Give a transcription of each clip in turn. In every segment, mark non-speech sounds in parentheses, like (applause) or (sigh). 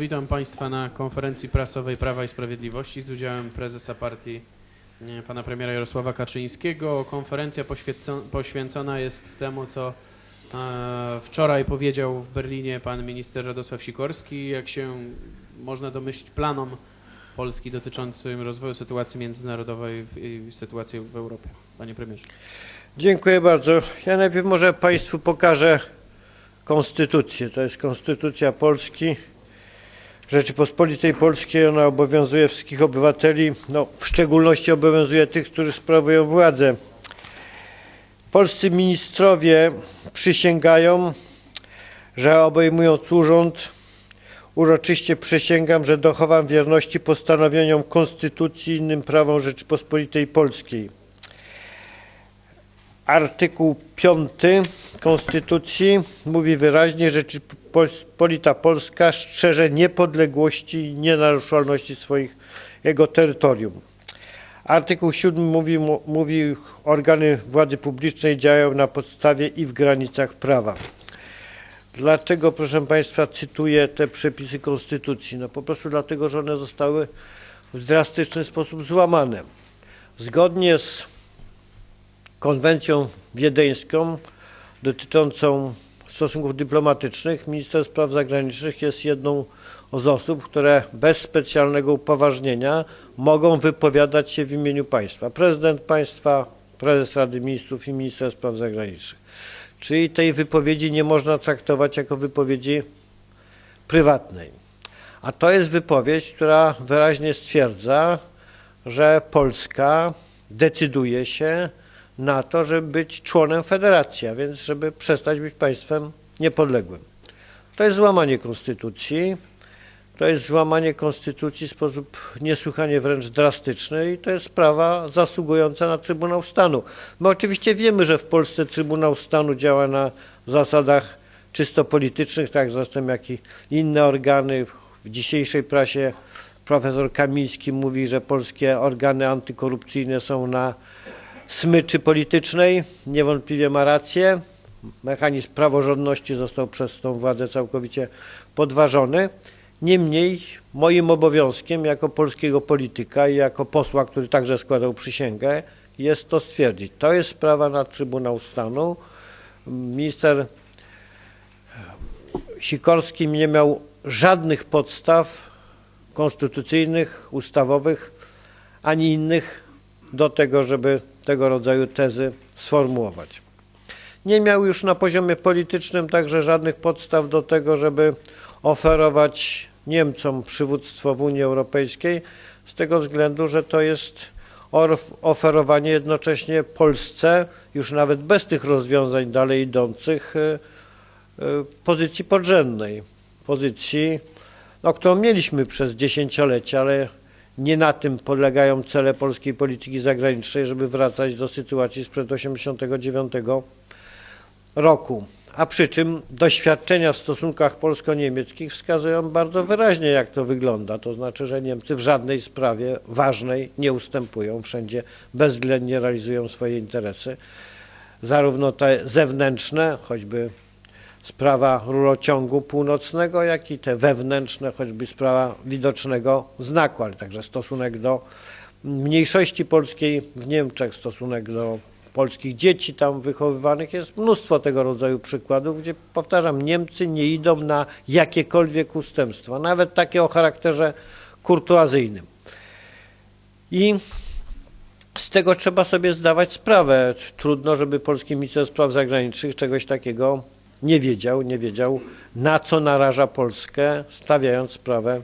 Witam Państwa na konferencji prasowej Prawa i Sprawiedliwości z udziałem prezesa partii e, pana premiera Jarosława Kaczyńskiego. Konferencja poświęco- poświęcona jest temu, co e, wczoraj powiedział w Berlinie pan minister Radosław Sikorski, jak się można domyślić planom Polski dotyczącym rozwoju sytuacji międzynarodowej i sytuacji w Europie. Panie premierze. Dziękuję bardzo. Ja najpierw może Państwu pokażę konstytucję. To jest konstytucja Polski. Rzeczypospolitej Polskiej ona obowiązuje wszystkich obywateli, no, w szczególności obowiązuje tych, którzy sprawują władzę. Polscy ministrowie przysięgają, że obejmując urząd, uroczyście przysięgam, że dochowam wierności postanowieniom Konstytucji i innym prawom Rzeczypospolitej Polskiej. Artykuł 5 Konstytucji mówi wyraźnie, że Rzeczypospolita Polska strzeże niepodległości i nienaruszalności swoich jego terytorium. Artykuł 7 mówi, mówi, organy władzy publicznej działają na podstawie i w granicach prawa. Dlaczego, proszę Państwa, cytuję te przepisy Konstytucji? No po prostu dlatego, że one zostały w drastyczny sposób złamane. Zgodnie z konwencją wiedeńską dotyczącą stosunków dyplomatycznych, minister spraw zagranicznych jest jedną z osób, które bez specjalnego upoważnienia mogą wypowiadać się w imieniu państwa. Prezydent państwa, prezes Rady Ministrów i minister spraw zagranicznych. Czyli tej wypowiedzi nie można traktować jako wypowiedzi prywatnej. A to jest wypowiedź, która wyraźnie stwierdza, że Polska decyduje się na to, żeby być członem federacji, a więc żeby przestać być państwem niepodległym. To jest złamanie konstytucji. To jest złamanie konstytucji w sposób niesłychanie wręcz drastyczny i to jest sprawa zasługująca na Trybunał Stanu. My oczywiście wiemy, że w Polsce Trybunał Stanu działa na zasadach czysto politycznych, tak zresztą jak i inne organy. W dzisiejszej prasie profesor Kamiński mówi, że polskie organy antykorupcyjne są na smyczy politycznej. Niewątpliwie ma rację. Mechanizm praworządności został przez tą władzę całkowicie podważony. Niemniej moim obowiązkiem jako polskiego polityka i jako posła, który także składał przysięgę, jest to stwierdzić. To jest sprawa na Trybunał Stanu. Minister Sikorski nie miał żadnych podstaw konstytucyjnych, ustawowych, ani innych do tego, żeby tego rodzaju tezy sformułować. Nie miał już na poziomie politycznym także żadnych podstaw do tego, żeby oferować Niemcom przywództwo w Unii Europejskiej, z tego względu, że to jest oferowanie jednocześnie Polsce, już nawet bez tych rozwiązań dalej idących, pozycji podrzędnej, pozycji, no, którą mieliśmy przez dziesięciolecia, ale nie na tym polegają cele polskiej polityki zagranicznej, żeby wracać do sytuacji sprzed 1989 roku. A przy czym doświadczenia w stosunkach polsko-niemieckich wskazują bardzo wyraźnie, jak to wygląda. To znaczy, że Niemcy w żadnej sprawie ważnej nie ustępują, wszędzie bezwzględnie realizują swoje interesy. Zarówno te zewnętrzne, choćby sprawa rurociągu północnego, jak i te wewnętrzne, choćby sprawa widocznego znaku, ale także stosunek do mniejszości polskiej w Niemczech, stosunek do polskich dzieci tam wychowywanych. Jest mnóstwo tego rodzaju przykładów, gdzie, powtarzam, Niemcy nie idą na jakiekolwiek ustępstwa, nawet takie o charakterze kurtuazyjnym. I z tego trzeba sobie zdawać sprawę. Trudno, żeby polski minister spraw zagranicznych czegoś takiego nie wiedział, nie wiedział na co naraża Polskę, stawiając sprawę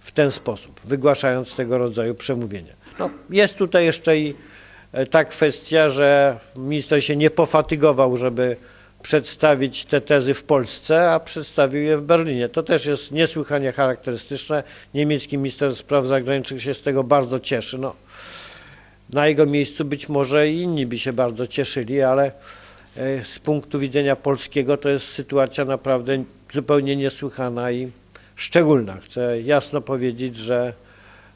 w ten sposób, wygłaszając tego rodzaju przemówienia. No, jest tutaj jeszcze i ta kwestia, że minister się nie pofatygował, żeby przedstawić te tezy w Polsce, a przedstawił je w Berlinie. To też jest niesłychanie charakterystyczne. Niemiecki minister spraw zagranicznych się z tego bardzo cieszy. No, na jego miejscu być może inni by się bardzo cieszyli, ale z punktu widzenia polskiego to jest sytuacja naprawdę zupełnie niesłychana i szczególna. Chcę jasno powiedzieć, że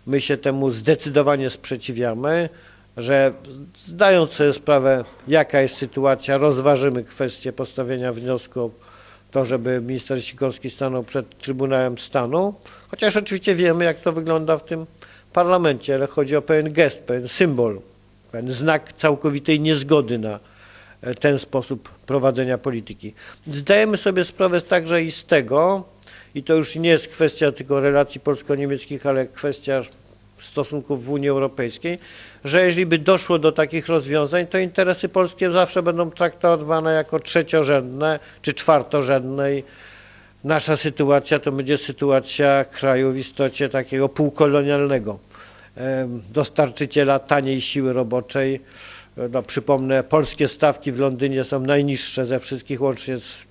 my się temu zdecydowanie sprzeciwiamy, że zdając sobie sprawę, jaka jest sytuacja, rozważymy kwestię postawienia wniosku o to, żeby minister Sikorski stanął przed Trybunałem Stanu, chociaż oczywiście wiemy, jak to wygląda w tym parlamencie, ale chodzi o pewien gest, pewien symbol, pewien znak całkowitej niezgody na e, ten sposób prowadzenia polityki. Zdajemy sobie sprawę także i z tego, i to już nie jest kwestia tylko relacji polsko-niemieckich, ale kwestia stosunków w Unii Europejskiej, że jeżeli by doszło do takich rozwiązań, to interesy polskie zawsze będą traktowane jako trzeciorzędne czy czwartorzędne i nasza sytuacja to będzie sytuacja kraju w istocie takiego półkolonialnego, dostarczyciela taniej siły roboczej. E, No, przypomnę, polskie stawki w Londynie są najniższe ze wszystkich, łącznie z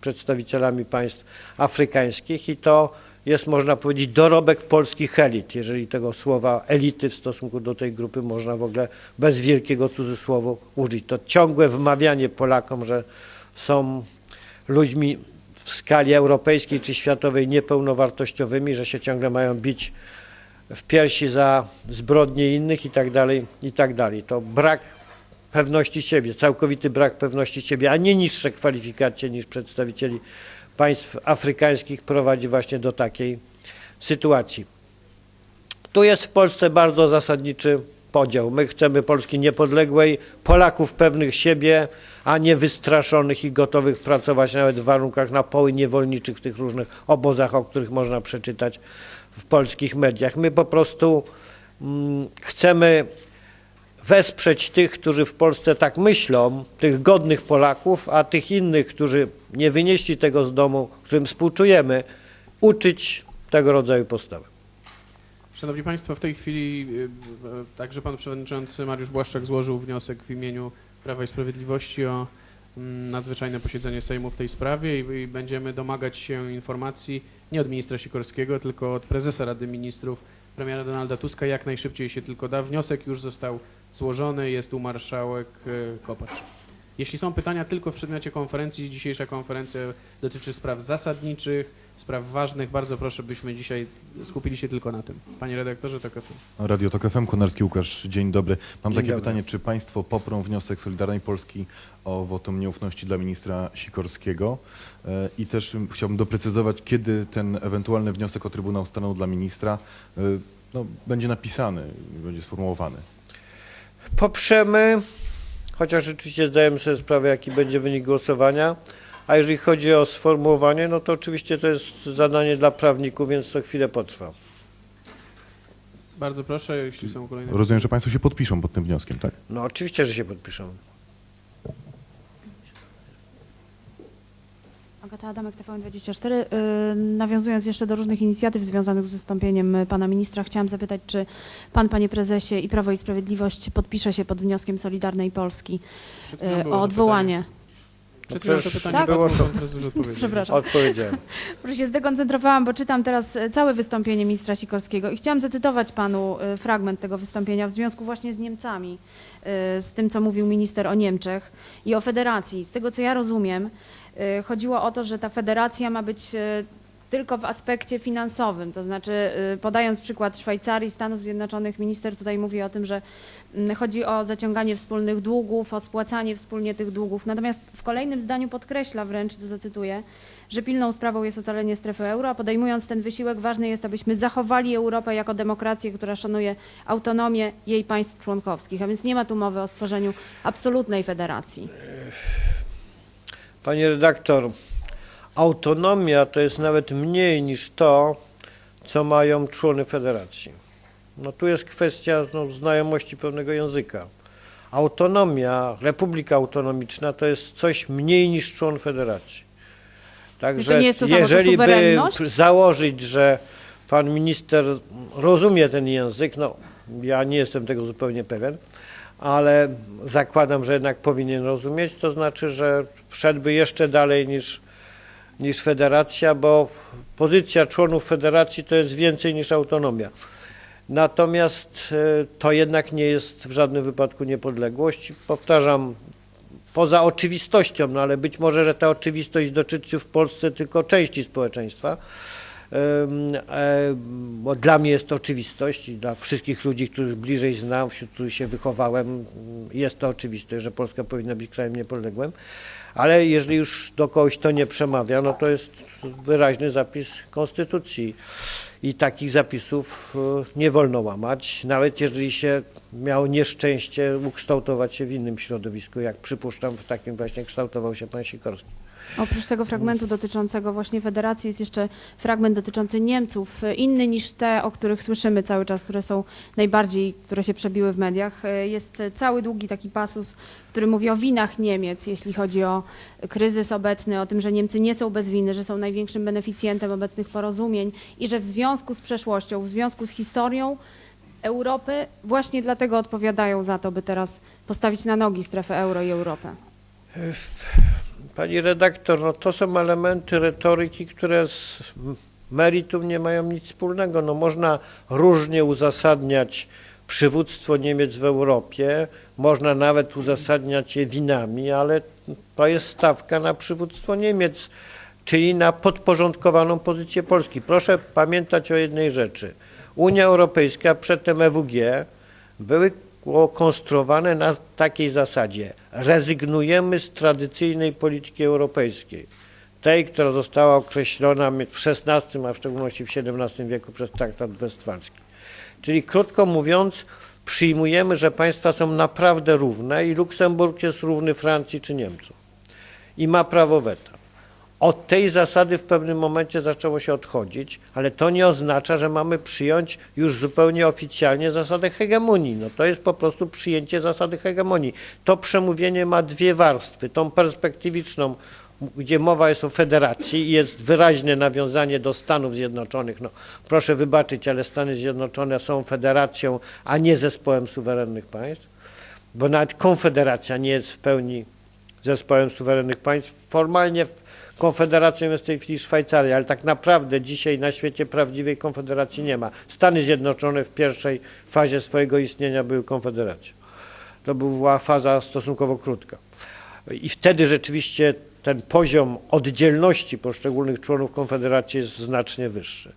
przedstawicielami państw afrykańskich i to jest, można powiedzieć, dorobek polskich elit, jeżeli tego słowa elity w stosunku do tej grupy można w ogóle bez wielkiego cudzysłowu użyć. To ciągłe wmawianie Polakom, że są ludźmi w skali europejskiej czy światowej niepełnowartościowymi, że się ciągle mają bić w piersi za zbrodnie innych i tak dalej, i tak dalej. To brak pewności siebie, całkowity brak pewności siebie, a nie niższe kwalifikacje niż przedstawicieli państw afrykańskich prowadzi właśnie do takiej sytuacji. Tu jest w Polsce bardzo zasadniczy podział. My chcemy Polski niepodległej, Polaków pewnych siebie, a nie wystraszonych i gotowych pracować nawet w warunkach na poły niewolniczych w tych różnych obozach, o których można przeczytać w polskich mediach. My po prostu mm, chcemy wesprzeć tych, którzy w Polsce tak myślą, tych godnych Polaków, a tych innych, którzy nie wynieśli tego z domu, którym współczujemy, uczyć tego rodzaju postawy. Szanowni Państwo, w tej chwili y, y, także Pan Przewodniczący Mariusz Błaszczak złożył wniosek w imieniu Prawa i Sprawiedliwości o nadzwyczajne posiedzenie Sejmu w tej sprawie i, i będziemy domagać się informacji nie od ministra Sikorskiego, tylko od prezesa Rady Ministrów, premiera Donalda Tuska, jak najszybciej się tylko da. Wniosek już został złożony, jest u marszałek y, Kopacz. Jeśli są pytania tylko w przedmiocie konferencji, dzisiejsza konferencja dotyczy spraw zasadniczych, spraw ważnych. Bardzo proszę, byśmy dzisiaj skupili się tylko na tym. Panie redaktorze, to KFM. Radio Tok FM, Konarski Łukasz, dzień dobry. Mam Dzień takie dobry. pytanie, czy Państwo poprą wniosek Solidarnej Polski o wotum nieufności dla ministra Sikorskiego? E, I też chciałbym doprecyzować, kiedy ten ewentualny wniosek o Trybunał Stanu dla ministra e, no, będzie napisany, będzie sformułowany. Poprzemy, chociaż rzeczywiście zdajemy sobie sprawę, jaki będzie wynik głosowania. A jeżeli chodzi o sformułowanie, no to oczywiście to jest zadanie dla prawników, więc to chwilę potrwa. Bardzo proszę, jeśli są kolejne Rozumiem, że Państwo się podpiszą pod tym wnioskiem, tak? No oczywiście, że się podpiszą. Agata Adamek, TVN24. Yy, Nawiązując jeszcze do różnych inicjatyw związanych z wystąpieniem y, pana ministra, chciałam zapytać, czy pan, panie prezesie i Prawo i Sprawiedliwość podpisze się pod wnioskiem Solidarnej Polski y, o odwołanie? pytanie. Przed No chwilą to przecież pytanie tak. było, to-. (laughs) Przepraszam. Odpowiedziałem. (laughs) Proszę się zdekoncentrowałam, bo czytam teraz y, całe wystąpienie ministra Sikorskiego i chciałam zacytować panu y, fragment tego wystąpienia w związku właśnie z Niemcami, y, z tym, co mówił minister o Niemczech i o federacji. Z tego, co ja rozumiem, y, chodziło o to, że ta federacja ma być y, tylko w aspekcie finansowym, to znaczy y, podając przykład Szwajcarii, Stanów Zjednoczonych, minister tutaj mówi o tym, że mm, chodzi o zaciąganie wspólnych długów, o spłacanie wspólnie tych długów. Natomiast w kolejnym zdaniu podkreśla wręcz, tu zacytuję, że pilną sprawą jest ocalenie strefy euro, a podejmując ten wysiłek ważne jest, abyśmy zachowali Europę jako demokrację, która szanuje autonomię jej państw członkowskich. A więc nie ma tu mowy o stworzeniu absolutnej federacji. Panie redaktor, autonomia to jest nawet mniej niż to, co mają człony federacji. No tu jest kwestia no, znajomości pewnego języka. Autonomia, republika autonomiczna to jest coś mniej niż człon federacji. Także jeżeli by założyć, że pan minister rozumie ten język, no ja nie jestem tego zupełnie pewien, ale zakładam, że jednak powinien rozumieć, to znaczy, że wszedłby jeszcze dalej niż, niż federacja, bo pozycja członów federacji to jest więcej niż autonomia. Natomiast e, to jednak nie jest w żadnym wypadku niepodległość. Powtarzam, poza oczywistością, no ale być może, że ta oczywistość dotyczy w Polsce tylko części społeczeństwa. E, Bo dla mnie jest to oczywistość i dla wszystkich ludzi, których bliżej znam, wśród których się wychowałem, jest to oczywistość, że Polska powinna być krajem niepodległym. Ale jeżeli już do kogoś to nie przemawia, no to jest wyraźny zapis konstytucji. I takich zapisów e, nie wolno łamać, nawet jeżeli się miało nieszczęście ukształtować się w innym środowisku, jak przypuszczam, w takim właśnie kształtował się pan Sikorski. Oprócz tego fragmentu dotyczącego właśnie federacji jest jeszcze fragment dotyczący Niemców, y, inny niż te, o których słyszymy cały czas, które są najbardziej, które się przebiły w mediach. Y, Jest y, cały długi taki pasus, który mówi o winach Niemiec, jeśli chodzi o kryzys obecny, o tym, że Niemcy nie są bez winy, że są największym beneficjentem obecnych porozumień i że w związku z przeszłością, w związku z historią Europy właśnie dlatego odpowiadają za to, by teraz postawić na nogi strefę euro i Europę. Pani redaktor, no to są elementy retoryki, które z meritum nie mają nic wspólnego. No można różnie uzasadniać przywództwo Niemiec w Europie, można nawet uzasadniać je winami, ale to jest stawka na przywództwo Niemiec, czyli na podporządkowaną pozycję Polski. Proszę pamiętać o jednej rzeczy. Unia Europejska, przedtem EWG, były było konstruowane na takiej zasadzie. Rezygnujemy z tradycyjnej polityki europejskiej. Tej, która została określona w XVI, a w szczególności w XVII wieku przez traktat westfalski. Czyli krótko mówiąc, przyjmujemy, że państwa są naprawdę równe i Luksemburg jest równy Francji czy Niemcom. I ma prawo weta. Od tej zasady w pewnym momencie zaczęło się odchodzić, ale to nie oznacza, że mamy przyjąć już zupełnie oficjalnie zasadę hegemonii. No to jest po prostu przyjęcie zasady hegemonii. To przemówienie ma dwie warstwy. Tą perspektywiczną, gdzie mowa jest o federacji i jest wyraźne nawiązanie do Stanów Zjednoczonych. No, proszę wybaczyć, ale Stany Zjednoczone są federacją, a nie zespołem suwerennych państw, bo nawet konfederacja nie jest w pełni zespołem suwerennych państw. Formalnie konfederacją jest w tej chwili Szwajcaria, ale tak naprawdę dzisiaj na świecie prawdziwej konfederacji nie ma. Stany Zjednoczone w pierwszej fazie swojego istnienia były konfederacją. To była faza stosunkowo krótka. I wtedy rzeczywiście ten poziom oddzielności poszczególnych członów konfederacji jest znacznie wyższy.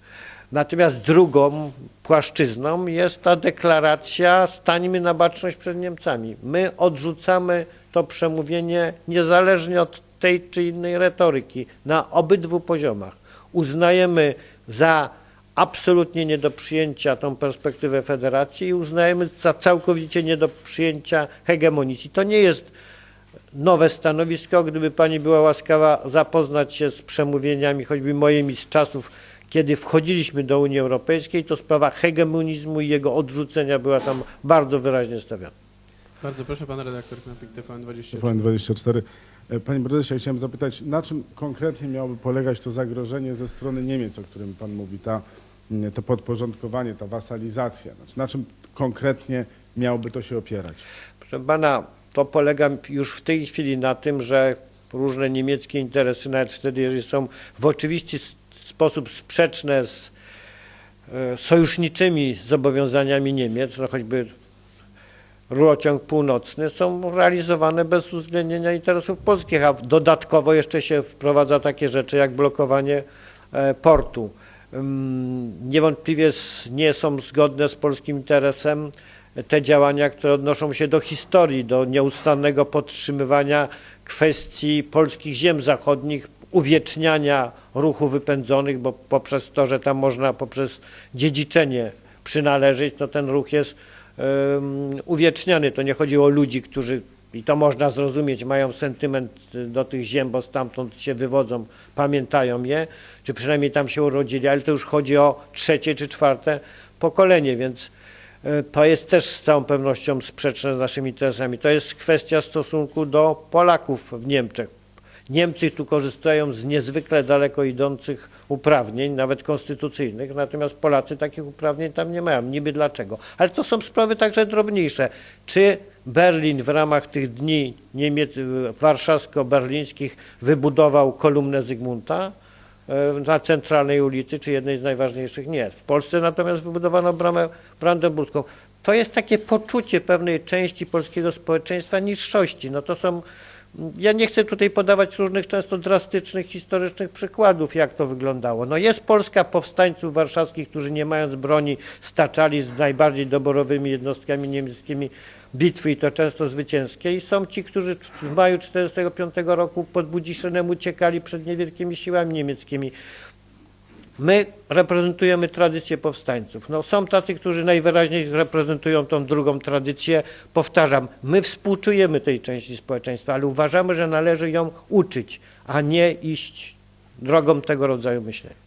Natomiast drugą płaszczyzną jest ta deklaracja stańmy na baczność przed Niemcami. My odrzucamy to przemówienie niezależnie od tej czy innej retoryki na obydwu poziomach. Uznajemy za absolutnie nie do przyjęcia tą perspektywę federacji i uznajemy za całkowicie nie do przyjęcia hegemonicji. To nie jest nowe stanowisko. Gdyby Pani była łaskawa zapoznać się z przemówieniami, choćby moimi z czasów, kiedy wchodziliśmy do Unii Europejskiej, to sprawa hegemonizmu i jego odrzucenia była tam bardzo wyraźnie stawiana. Bardzo proszę, pan redaktor Knapik, TVN24. TVN24. E, Panie prezesie, ja chciałem zapytać, na czym konkretnie miałoby polegać to zagrożenie ze strony Niemiec, o którym pan mówi, ta, to podporządkowanie, ta wasalizacja? Znaczy, na czym konkretnie miałoby to się opierać? Proszę pana, to polega już w tej chwili na tym, że różne niemieckie interesy, nawet wtedy, jeżeli są w oczywisty sposób sprzeczne z e, sojuszniczymi zobowiązaniami Niemiec, no choćby rurociąg północny, są realizowane bez uwzględnienia interesów polskich, a dodatkowo jeszcze się wprowadza takie rzeczy jak blokowanie e, portu. Niewątpliwie nie są zgodne z polskim interesem te działania, które odnoszą się do historii, do nieustannego podtrzymywania kwestii polskich ziem zachodnich, uwieczniania ruchu wypędzonych, bo poprzez to, że tam można poprzez dziedziczenie przynależeć, to ten ruch jest um, uwieczniany. To nie chodzi o ludzi, którzy, i to można zrozumieć, mają sentyment y, do tych ziem, bo stamtąd się wywodzą, pamiętają je, czy przynajmniej tam się urodzili, ale to już chodzi o trzecie czy czwarte pokolenie, więc e, to jest też z całą pewnością sprzeczne z naszymi interesami. To jest kwestia stosunku do Polaków w Niemczech. Niemcy tu korzystają z niezwykle daleko idących uprawnień, nawet konstytucyjnych, natomiast Polacy takich uprawnień tam nie mają. Niby dlaczego? Ale to są sprawy także drobniejsze. Czy Berlin w ramach tych dni warszawsko-berlińskich wybudował kolumnę Zygmunta? e, na centralnej ulicy, czy jednej z najważniejszych? Nie. W Polsce natomiast wybudowano bramę brandenburską. To jest takie poczucie pewnej części polskiego społeczeństwa niższości. No to są, ja nie chcę tutaj podawać różnych często drastycznych historycznych przykładów, jak to wyglądało. No jest Polska powstańców warszawskich, którzy nie mając broni staczali z najbardziej doborowymi jednostkami niemieckimi bitwy i to często zwycięskie i są ci, którzy w maju 1945 roku pod Budziszynem uciekali przed niewielkimi siłami niemieckimi. My reprezentujemy tradycję powstańców. No, są tacy, którzy najwyraźniej reprezentują tą drugą tradycję. Powtarzam, my współczujemy tej części społeczeństwa, ale uważamy, że należy ją uczyć, a nie iść drogą tego rodzaju myślenia.